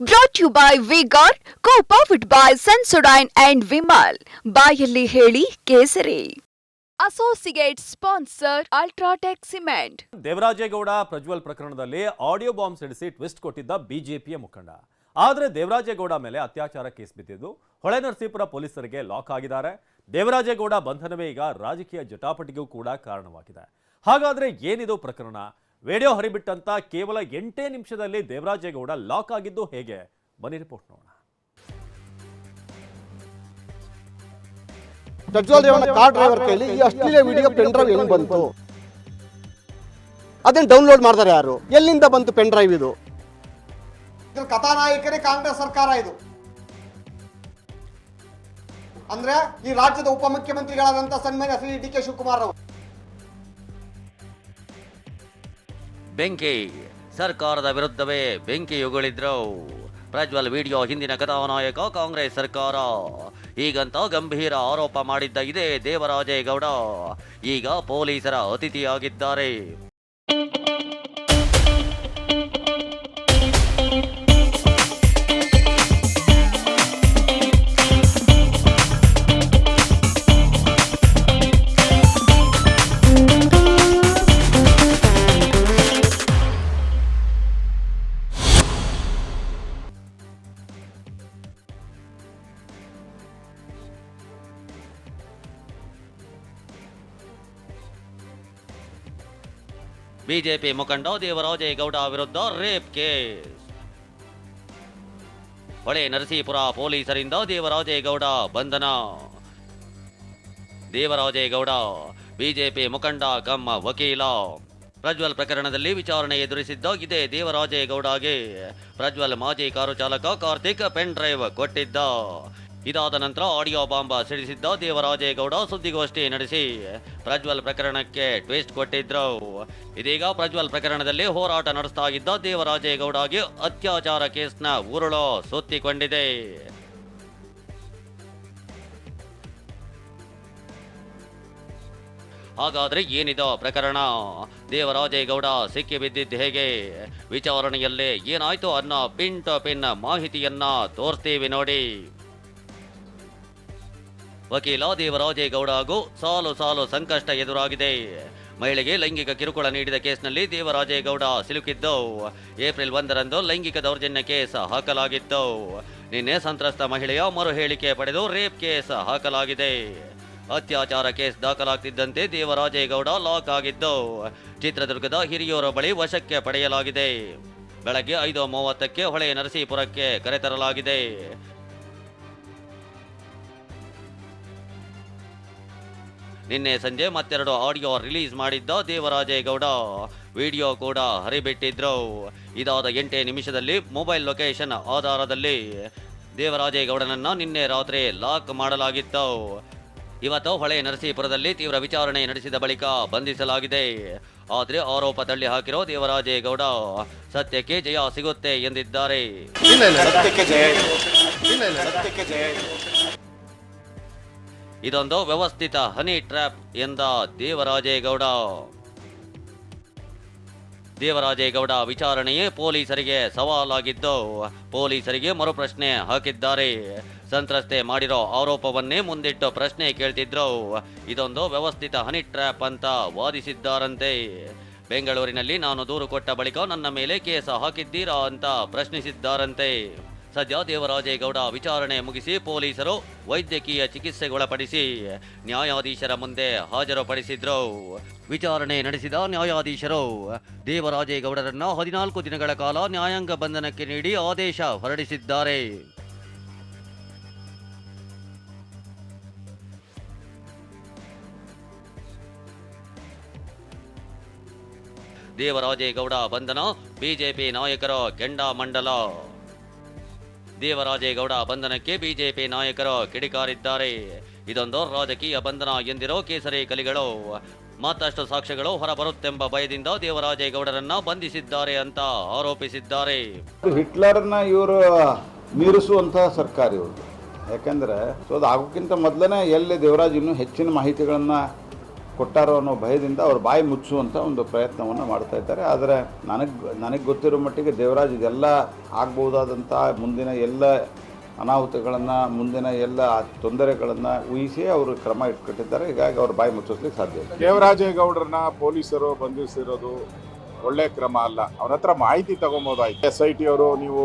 Brought you by by Vigor, co-powered by and and Vimal. ಬಾಯಲ್ಲಿ ಹೇಳಿ ಕೇಸರಿ. Associate sponsor UltraTech cement Devarajegowda Prajwal ಪ್ರಕರಣದಲ್ಲಿ audio bomb ಸಿಡಿಸಿ twist ಕೊಟ್ಟಿದ್ದ ಬಿಜೆಪಿಯ ಮುಖಂಡ. ಆದರೆ ದೇವರಾಜೇಗೌಡ ಮೇಲೆ ಅತ್ಯಾಚಾರ ಕೇಸ್ ಬಿದ್ದಿದ್ದು ಹೊಳೆನರಸೀಪುರ ಪೊಲೀಸರಿಗೆ ಲಾಕ್ ಆಗಿದ್ದಾರೆ. ದೇವರಾಜೇಗೌಡ ಬಂಧನವೇ ಈಗ ರಾಜಕೀಯ ಜಟಾಪಟಿಗೂ ಕೂಡ ಕಾರಣವಾಗಿದೆ. ಹಾಗಾದರೆ ಏನಿದು ಪ್ರಕರಣ? ವಿಡಿಯೋ ಹರಿಬಿಟ್ಟಂತ ಕೇವಲ ಎಂಟೇ ನಿಮಿಷದಲ್ಲಿ ದೇವರಾಜೇಗೌಡ ಲಾಕ್ ಆಗಿದ್ದು ಹೇಗೆ? ಬನ್ನಿ ರಿಪೋರ್ಟ್ ನೋಡೋಣ. ಪ್ರಜ್ವಲ್ ರೇವಣ್ಣ ಕಾರ್ ಡ್ರೈವರ್ ಕೈಲಿ ಈ ಅಶ್ಲೀಲ ವಿಡಿಯೋ ಪೆನ್ ಡ್ರೈವ್ ಹೆಂಗ್ ಬಂತು? ಅದನ್ನ ಡೌನ್ಲೋಡ್ ಮಾಡ್ತಾರೆ ಯಾರು? ಎಲ್ಲಿಂದ ಬಂತು ಪೆನ್ ಡ್ರೈವ್ ಇದು? ಇದ್ರ ಕಥಾನಾಯಕರೇ ಕಾಂಗ್ರೆಸ್ ಸರ್ಕಾರ ಇದು. ಅಂದ್ರೆ ಈ ರಾಜ್ಯದ ಉಪಮುಖ್ಯಮಂತ್ರಿಗಳಾದಂತ ಸನ್ಮಾನ್ಯ ಶ್ರೀ ಡಿ ಕೆ ಶಿವಕುಮಾರ್ ಅವರು. ಬೆಂಕಿ. ಸರ್ಕಾರದ ವಿರುದ್ಧವೇ ಬೆಂಕಿ ಉಗುಳಿದ್ರು. ಪ್ರಜ್ವಲ್ ವಿಡಿಯೋ ಹಿಂದಿನ ಕಥಾನಾಯಕ ಕಾಂಗ್ರೆಸ್ ಸರ್ಕಾರ. ಈಗಂತ ಗಂಭೀರ ಆರೋಪ ಮಾಡಿದ್ದ ಇದೇ ದೇವರಾಜೇಗೌಡ. ಈಗ ಪೊಲೀಸರ ಅತಿಥಿಯಾಗಿದ್ದಾರೆ. ಬಿಜೆಪಿ ಮುಖಂಡ ದೇವರಾಜೇಗೌಡ ವಿರುದ್ಧ ರೇಪ್ ಕೇಸ್. ಹೊಳೆ ನರಸೀಪುರ ಪೊಲೀಸರಿಂದ ದೇವರಾಜೇಗೌಡ ಬಂಧನ. ದೇವರಾಜೇಗೌಡ ಬಿಜೆಪಿ ಮುಖಂಡ ಕಮ್ಮ ವಕೀಲ. ಪ್ರಜ್ವಲ್ ಪ್ರಕರಣದಲ್ಲಿ ವಿಚಾರಣೆ ಎದುರಿಸಿದ್ದ ಇದೇ ದೇವರಾಜೇಗೌಡಗೆ ಪ್ರಜ್ವಲ್ ಮಾಜಿ ಕಾರು ಚಾಲಕ ಕಾರ್ತಿಕ್ ಪೆನ್ ಡ್ರೈವ್ ಕೊಟ್ಟಿದ್ದ. ಇದಾದ ನಂತರ ಆಡಿಯೋ ಬಾಂಬ್ ಸಿಡಿಸಿದ್ದ ದೇವರಾಜೇಗೌಡ ಸುದ್ದಿಗೋಷ್ಠಿ ನಡೆಸಿ ಪ್ರಜ್ವಲ್ ಪ್ರಕರಣಕ್ಕೆ ಟ್ವಿಸ್ಟ್ ಕೊಟ್ಟಿದ್ರು. ಇದೀಗ ಪ್ರಜ್ವಲ್ ಪ್ರಕರಣದಲ್ಲಿ ಹೋರಾಟ ನಡೆಸ್ತಾ ಇದ್ದ ದೇವರಾಜೇಗೌಡಗೆ ಅತ್ಯಾಚಾರ ಕೇಸ್ನ ಉರುಳು ಸುತ್ತಿಕೊಂಡಿದೆ. ಹಾಗಾದ್ರೆ ಏನಿದೋ ಪ್ರಕರಣ? ದೇವರಾಜೇಗೌಡ ಸಿಕ್ಕಿ ಬಿದ್ದಿದ್ದು ಹೇಗೆ? ವಿಚಾರಣೆಯಲ್ಲೇ ಏನಾಯ್ತು ಅನ್ನೋ ಪಿನ್ ಟು ಪಿನ್ ಮಾಹಿತಿಯನ್ನ ತೋರಿಸ್ತೀವಿ ನೋಡಿ. ವಕೀಲ ದೇವರಾಜೇಗೌಡ ಹಾಗೂ ಸಾಲು ಸಾಲು ಸಂಕಷ್ಟ ಎದುರಾಗಿದೆ. ಮಹಿಳೆಗೆ ಲೈಂಗಿಕ ಕಿರುಕುಳ ನೀಡಿದ ಕೇಸ್ನಲ್ಲಿ ದೇವರಾಜೇಗೌಡ ಸಿಲುಕಿದ್ದು. ಏಪ್ರಿಲ್ ಒಂದರಂದು ಲೈಂಗಿಕ ದೌರ್ಜನ್ಯ ಕೇಸ್ ಹಾಕಲಾಗಿತ್ತು. ನಿನ್ನೆ ಸಂತ್ರಸ್ತ ಮಹಿಳೆಯ ಮರು ಹೇಳಿಕೆ ಪಡೆದು ರೇಪ್ ಕೇಸ್ ಹಾಕಲಾಗಿದೆ. ಅತ್ಯಾಚಾರ ಕೇಸ್ ದಾಖಲಾಗ್ತಿದ್ದಂತೆ ದೇವರಾಜೇಗೌಡ ಲಾಕ್ ಆಗಿದ್ದು, ಚಿತ್ರದುರ್ಗದ ಹಿರಿಯೂರ ಬಳಿ ವಶಕ್ಕೆ ಪಡೆಯಲಾಗಿದೆ. ಬೆಳಗ್ಗೆ ಐದು ಮೂವತ್ತಕ್ಕೆ ಹೊಳೆ ನರಸೀಪುರಕ್ಕೆ ಕರೆತರಲಾಗಿದೆ. ನಿನ್ನೆ ಸಂಜೆ ಮತ್ತೆರಡು ಆಡಿಯೋ ರಿಲೀಸ್ ಮಾಡಿದ್ದ ದೇವರಾಜೇಗೌಡ. ವಿಡಿಯೋ ಕೂಡ ಹರಿಬಿಟ್ಟಿದ್ರು. ಇದಾದ ಎಂಟೇ ನಿಮಿಷದಲ್ಲಿ ಮೊಬೈಲ್ ಲೊಕೇಶನ್ ಆಧಾರದಲ್ಲಿ ದೇವರಾಜೇಗೌಡನನ್ನು ನಿನ್ನೆ ರಾತ್ರಿ ಲಾಕ್ ಮಾಡಲಾಗಿತ್ತು. ಇವತ್ತು ಹೊಳೆ ನರಸೀಪುರದಲ್ಲಿ ತೀವ್ರ ವಿಚಾರಣೆ ನಡೆಸಿದ ಬಳಿಕ ಬಂಧಿಸಲಾಗಿದೆ. ಆದರೆ ಆರೋಪ ತಳ್ಳಿ ಹಾಕಿರೋ ದೇವರಾಜೇಗೌಡ, ಸತ್ಯಕ್ಕೆ ಜಯ ಸಿಗುತ್ತೆ ಎಂದಿದ್ದಾರೆ. ಇದೊಂದು ವ್ಯವಸ್ಥಿತ ಹನಿ ಟ್ರ್ಯಾಪ್ ಎಂದ ದೇವರಾಜೇಗೌಡ. ದೇವರಾಜೇಗೌಡ ವಿಚಾರಣೆಯೇ ಪೊಲೀಸರಿಗೆ ಸವಾಲಾಗಿದ್ದು, ಪೊಲೀಸರಿಗೆ ಮರುಪ್ರಶ್ನೆ ಹಾಕಿದ್ದಾರೆ. ಸಂತ್ರಸ್ತೆ ಮಾಡಿರೋ ಆರೋಪವನ್ನೇ ಮುಂದಿಟ್ಟು ಪ್ರಶ್ನೆ ಕೇಳ್ತಿದ್ರು. ಇದೊಂದು ವ್ಯವಸ್ಥಿತ ಹನಿ ಟ್ರ್ಯಾಪ್ ಅಂತ ವಾದಿಸಿದ್ದಾರಂತೆ. ಬೆಂಗಳೂರಿನಲ್ಲಿ ನಾನು ದೂರು ಕೊಟ್ಟ ಬಳಿಕ ನನ್ನ ಮೇಲೆ ಕೇಸ ಹಾಕಿದ್ದೀರಾ ಅಂತ ಪ್ರಶ್ನಿಸಿದ್ದಾರಂತೆ. ಸದ್ಯ ದೇವರಾಜೇಗೌಡ ವಿಚಾರಣೆ ಮುಗಿಸಿ ಪೊಲೀಸರು ವೈದ್ಯಕೀಯ ಚಿಕಿತ್ಸೆಗೊಳಪಡಿಸಿ ನ್ಯಾಯಾಧೀಶರ ಮುಂದೆ ಹಾಜರುಪಡಿಸಿದ್ರು. ವಿಚಾರಣೆ ನಡೆಸಿದ ನ್ಯಾಯಾಧೀಶರು, ದೇವರಾಜೇಗೌಡರನ್ನ ಹದಿನಾಲ್ಕು ದಿನಗಳ ಕಾಲ ನ್ಯಾಯಾಂಗ ಬಂಧನಕ್ಕೆ ನೀಡಿ ಆದೇಶ ಹೊರಡಿಸಿದ್ದಾರೆ. ದೇವರಾಜೇಗೌಡ ಬಂಧನ ಬಿಜೆಪಿ ನಾಯಕರ ಕೆಂಡಾಮಂಡಲ. ದೇವರಾಜೇಗೌಡ ಬಂಧನಕ್ಕೆ ಬಿಜೆಪಿ ನಾಯಕರು ಕಿಡಿಕಾರಿದ್ದಾರೆ. ಇದೊಂದು ರಾಜಕೀಯ ಬಂಧನ ಎಂದಿರೋ ಕೇಸರಿ ಕಲಿಗಳು. ಮತ್ತಷ್ಟು ಸಾಕ್ಷ್ಯಗಳು ಹೊರಬರುತ್ತೆಂಬ ಭಯದಿಂದ ದೇವರಾಜೇಗೌಡರನ್ನ ಬಂಧಿಸಿದ್ದಾರೆ ಅಂತ ಆರೋಪಿಸಿದ್ದಾರೆ. ಹಿಟ್ಲರ್ನ ಇವರು ಮೀರಿಸುವಂತಹ ಸರ್ಕಾರ ಇವರು ಯಾಕಂದ್ರೆ ಸೊ ಅದು ಆಗೋಕ್ಕಿಂತ ಮೊದಲನೇ ಎಲ್ಲಿ ದೇವರಾಜ್ ಇನ್ನೂ ಹೆಚ್ಚಿನ ಮಾಹಿತಿಗಳನ್ನು ಕೊಟ್ಟಾರೋ ಅನ್ನೋ ಭಯದಿಂದ ಅವ್ರು ಬಾಯಿ ಮುಚ್ಚುವಂಥ ಒಂದು ಪ್ರಯತ್ನವನ್ನು ಮಾಡ್ತಾ ಇದ್ದಾರೆ. ಆದರೆ ನನಗೆ ನನಗೆ ಗೊತ್ತಿರೋ ಮಟ್ಟಿಗೆ ದೇವರಾಜ್ ಇದೆಲ್ಲ ಆಗ್ಬೋದಾದಂಥ ಮುಂದಿನ ಎಲ್ಲ ಅನಾಹುತಗಳನ್ನು, ಮುಂದಿನ ಎಲ್ಲ ತೊಂದರೆಗಳನ್ನು ಊಹಿಸಿ ಅವರು ಕ್ರಮ ಇಟ್ಕೊಟ್ಟಿದ್ದಾರೆ. ಹೀಗಾಗಿ ಅವ್ರು ಬಾಯಿ ಮುಚ್ಚಿಸ್ಲಿಕ್ಕೆ ಸಾಧ್ಯ ಇಲ್ಲ. ದೇವರಾಜೇಗೌಡರನ್ನ ಪೊಲೀಸರು ಬಂಧಿಸಿರೋದು ಒಳ್ಳೆ ಕ್ರಮ ಅಲ್ಲ. ಅವ್ರ ಹತ್ರ ಮಾಹಿತಿ ತಗೊಬೋದಾಯ್ತು. ಎಸ್ ಐ ಟಿ ಅವರು ನೀವು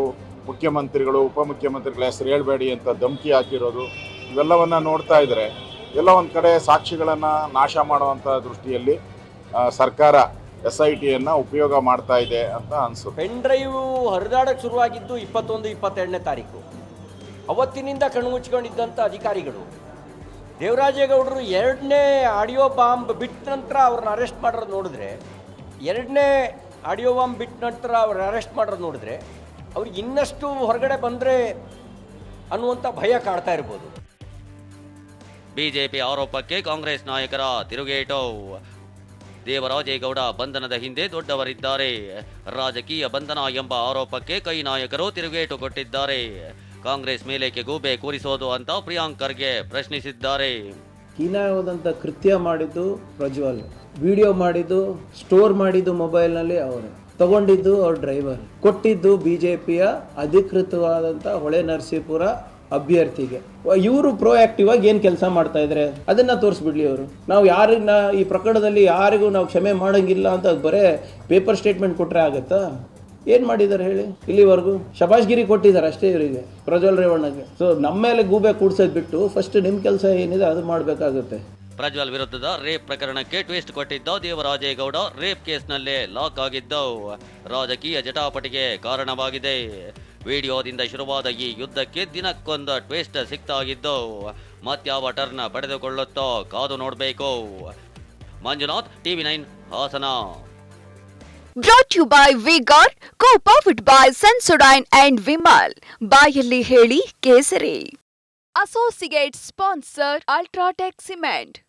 ಮುಖ್ಯಮಂತ್ರಿಗಳು, ಉಪಮುಖ್ಯಮಂತ್ರಿಗಳ ಹೆಸರು ಹೇಳಬೇಡಿ ಅಂತ ಧಮಕಿ ಹಾಕಿರೋದು, ಇವೆಲ್ಲವನ್ನು ನೋಡ್ತಾ ಇದ್ರೆ ಎಲ್ಲ ಒಂದು ಕಡೆ ಸಾಕ್ಷಿಗಳನ್ನು ನಾಶ ಮಾಡುವಂಥ ದೃಷ್ಟಿಯಲ್ಲಿ ಸರ್ಕಾರ ಎಸ್ ಐ ಟಿಯನ್ನು ಉಪಯೋಗ ಮಾಡ್ತಾ ಇದೆ ಅಂತ ಅನಿಸುತ್ತೆ. ಪೆನ್ ಡ್ರೈವ್ ಹರಿದಾಡಕ್ಕೆ ಶುರುವಾಗಿದ್ದು ಇಪ್ಪತ್ತೊಂದು, ಇಪ್ಪತ್ತೆರಡನೇ ತಾರೀಕು. ಅವತ್ತಿನಿಂದ ಕಣ್ಮುಚ್ಕೊಂಡಿದ್ದಂಥ ಅಧಿಕಾರಿಗಳು, ದೇವರಾಜೇಗೌಡರು ಎರಡನೇ ಆಡಿಯೋ ಬಾಂಬ್ ಬಿಟ್ಟ ನಂತರ ಅವ್ರನ್ನ ಅರೆಸ್ಟ್ ಮಾಡೋದು ನೋಡಿದ್ರೆ, ಎರಡನೇ ಆಡಿಯೋ ಬಾಂಬ್ ಬಿಟ್ಟ ನಂತರ ಅವ್ರನ್ನ ಅರೆಸ್ಟ್ ಮಾಡೋದು ನೋಡಿದ್ರೆ, ಅವ್ರಿಗೆ ಇನ್ನಷ್ಟು ಹೊರಗಡೆ ಬಂದರೆ ಅನ್ನುವಂಥ ಭಯ ಕಾಡ್ತಾ ಇರ್ಬೋದು. ಬಿಜೆಪಿ ಆರೋಪಕ್ಕೆ ಕಾಂಗ್ರೆಸ್ ನಾಯಕರ ತಿರುಗೇಟು. ದೇವರಾಜೇಗೌಡ ಬಂಧನದ ಹಿಂದೆ ದೊಡ್ಡವರಿದ್ದಾರೆ. ರಾಜಕೀಯ ಬಂಧನ ಎಂಬ ಆರೋಪಕ್ಕೆ ಕೈ ನಾಯಕರು ತಿರುಗೇಟು ಕೊಟ್ಟಿದ್ದಾರೆ. ಕಾಂಗ್ರೆಸ್ ಮೇಲೇಕೆ ಗೂಬೆ ಕೂರಿಸೋದು ಅಂತ ಪ್ರಿಯಾಂಕ್ ಖರ್ಗೆ ಪ್ರಶ್ನಿಸಿದ್ದಾರೆ. ಹೀನಾಯವಾದಂಥ ಕೃತ್ಯ ಮಾಡಿದ್ದು ಪ್ರಜ್ವಲ್, ವಿಡಿಯೋ ಮಾಡಿದ್ದು, ಸ್ಟೋರ್ ಮಾಡಿದ್ದು ಮೊಬೈಲ್ನಲ್ಲಿ ಅವರು. ತಗೊಂಡಿದ್ದು ಅವ್ರ ಡ್ರೈವರ್. ಕೊಟ್ಟಿದ್ದು ಬಿಜೆಪಿಯ ಅಧಿಕೃತವಾದಂಥ ಹೊಳೆ ನರಸೀಪುರ ಅಭ್ಯರ್ಥಿಗೆ. ಇವರು ಪ್ರೋ ಆಕ್ಟಿವ್ ಆಗಿ ಏನು ಕೆಲಸ ಮಾಡ್ತಾ ಇದ್ದಾರೆ ಅದನ್ನ ತೋರಿಸ್ಬಿಡ್ಲಿ ಅವರು. ನಾವು ಯಾರನ್ನ, ಈ ಪ್ರಕರಣದಲ್ಲಿ ಯಾರಿಗೂ ನಾವು ಕ್ಷಮೆ ಮಾಡಂಗಿಲ್ಲ ಅಂತ ಬರೇ ಪೇಪರ್ ಸ್ಟೇಟ್ಮೆಂಟ್ ಕೊಟ್ಟರೆ ಆಗುತ್ತಾ? ಏನು ಮಾಡಿದ್ದಾರೆ ಹೇಳಿ? ಇಲ್ಲಿವರೆಗೂ? ಶಬಾಷ್ಗಿರಿ ಕೊಟ್ಟಿದ್ದಾರೆ ಅಷ್ಟೇ ಇವರಿಗೆ, ಪ್ರಜ್ವಲ್ ರೇವಣ್ಣಗೆ. ಸೊ ನಮ್ಮ ಮೇಲೆ ಗೂಬೆ ಕೂಡ್ಸೋದು ಬಿಟ್ಟು ಫಸ್ಟ್ ನಿಮ್ಮ ಕೆಲಸ ಏನಿದೆ ಅದು ಮಾಡಬೇಕಾಗುತ್ತೆ. ಪ್ರಜ್ವಲ್ ವಿರುದ್ಧದ ರೇಪ್ ಪ್ರಕರಣಕ್ಕೆ ಟ್ವಿಸ್ಟ್ ಕೊಟ್ಟಿದ್ದ ದೇವರಾಜೇಗೌಡ ರೇಪ್ ಕೇಸ್ನಲ್ಲೇ ಲಾಕ್ ಆಗಿದ್ದು ರಾಜಕೀಯ ಜಟಾಪಟಿಗೆ ಕಾರಣವಾಗಿದೆ. ವಿಡಿಯೋದಿಂದ ಶುರುವಾದ ಈ ಯುದ್ಧಕ್ಕೆ ದಿನಕ್ಕೊಂದು ಟ್ವಿಸ್ಟ್ ಸಿಗ್ತಾಗಿದ್ದು ಮತ್ಯಾವ ಟರ್ನ್ ಪಡೆದುಕೊಳ್ಳುತ್ತೋ ಕಾದು ನೋಡಬೇಕು. Manjunath TV nine Hassan. Brought you by Vigor co powered by Sensodyne and Vimal ಬಾಯಲ್ಲಿ ಹೇಳಿ ಕೇಸರಿ. Associate sponsor UltraTech cement